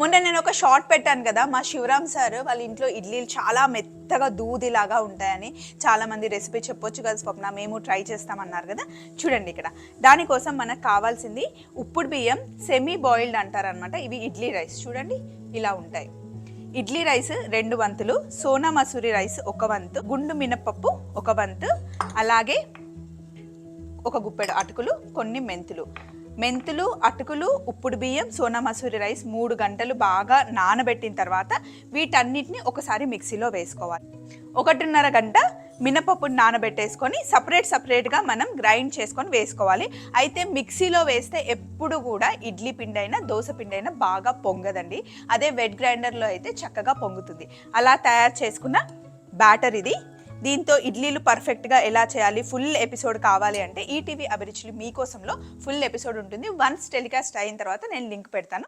మొన్న నేను ఒక షార్ట్ పెట్టాను కదా మా శివరామ్ సార్ వాళ్ళ ఇంట్లో ఇడ్లీలు చాలా మెత్తగా దూదిలాగా ఉంటాయని చాలా మంది రెసిపీ చెప్పొచ్చు కదా స్వప్న మేము ట్రై చేస్తామన్నారు కదా. చూడండి ఇక్కడ. దానికోసం మనకు కావాల్సింది ఉప్పుడు బియ్యం సెమీ బాయిల్డ్ అంటారనమాట ఇవి ఇడ్లీ రైస్ చూడండి ఇలా ఉంటాయి. ఇడ్లీ రైస్ రెండు వంతులు సోనా మసూరి రైస్ ఒక వంతు గుండు మినపప్పు ఒక వంతు అలాగే ఒక గుప్పెడు అటుకులు కొన్ని మెంతులు. మెంతులు అటుకులు ఉప్పుడు బియ్యం సోనా మసూరి రైస్ మూడు గంటలు బాగా నానబెట్టిన తర్వాత వీటన్నిటిని ఒకసారి మిక్సీలో వేసుకోవాలి. ఒకటిన్నర గంట మినపప్పుని నానబెట్టేసుకొని సపరేట్ సపరేట్గా మనం గ్రైండ్ చేసుకొని వేసుకోవాలి. అయితే మిక్సీలో వేస్తే ఎప్పుడు కూడా ఇడ్లీ పిండి అయినా దోశ పిండి అయినా బాగా పొంగదండి. అదే వెట్ గ్రైండర్లో అయితే చక్కగా పొంగుతుంది. అలా తయారు చేసుకున్న బ్యాటర్ ఇది. దీంతో ఇడ్లీలు పర్ఫెక్ట్గా ఎలా చేయాలి ఫుల్ ఎపిసోడ్ కావాలి అంటే ఈటీవీ అభిరుచులు మీకోసంలో ఫుల్ ఎపిసోడ్ ఉంటుంది. వన్స్ టెలికాస్ట్ అయిన తర్వాత నేను లింక్ పెడతాను.